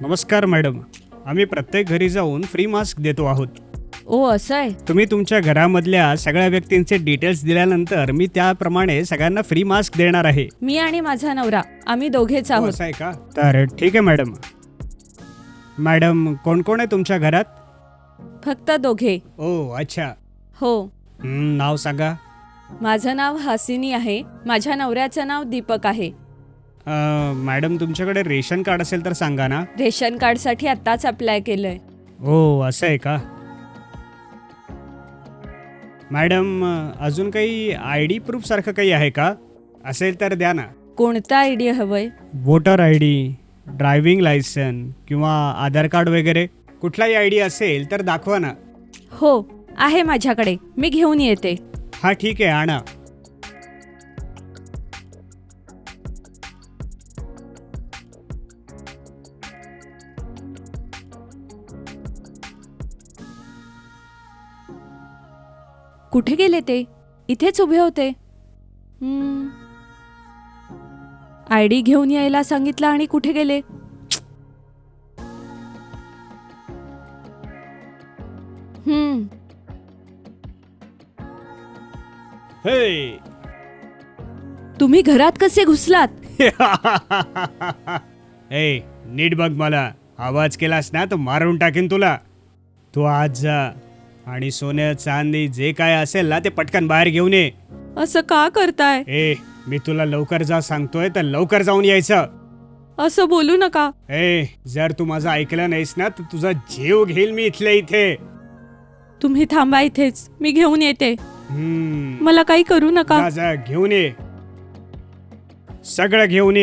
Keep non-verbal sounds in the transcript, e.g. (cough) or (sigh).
नमस्कार मॅडम. आम्ही प्रत्येक घरी जाऊन फ्री मास्क देतो आहोत. ओ असं आहे? तुम्ही तुमच्या घरामधल्या सगळ्या व्यक्तींचे डिटेल्स दिल्यानंतर मी त्याप्रमाणे सगळ्यांना फ्री मास्क देणार आहे. मी आणि माझा नवरा आम्ही दोघेच हो, आहोत. असं आहे का? तर ठीक आहे मॅडम. मॅडम कोण कोण आहे तुमच्या घरात? फक्त दोघे. ओ अच्छा. हो. हं, नाव सांगा. माझं नाव हासिनी आहे. माझ्या नवऱ्याचं नाव दीपक आहे. अं, मॅडम तुमच्याकडे रेशन कार्ड असेल तर सांगा ना. रेशन कार्डसाठी आत्ताच अप्लाय केलंय. हो असं आहे का? मॅडम अजून काही आय डी प्रूफ सारखं काही आहे का? असेल तर द्या ना. कोणतं आय डी हवंय? Voter I D driving licence किंवा आधार कार्ड वगैरे. कुठलाही आय डी असेल तर दाखवा ना. हो आहे माझ्याकडे. मी घेऊन येते. हा ठीक आहे आणा. कुठे गेले ते? इथेच उभे होते. आय डी घेऊन यायला सांगितलं आणि कुठे गेले? हम्म. हे. तुम्ही घरात कसे घुसलात? (laughs) ए नीट बघ मला. आवाज केलास ना तर मारून टाकीन तुला. तू आज जा आणि सोनं चांदी जे काय असेल ना ते पटकन बाहेर घेऊन ये. असं का करताय? ए मी तुला लवकर जा सांगतोय तर लवकर जाऊन यायचं. असं बोलू नका. ए जर तू माझं ऐकलं नाहीस ना तर तुझा जीव घेईल मी इथल्या इथे. तुम्ही थांबा इथेच मी घेऊन येते. हम्म. मला काही करू नका. जा, जा घेऊन ये. सगळं घेऊन ये.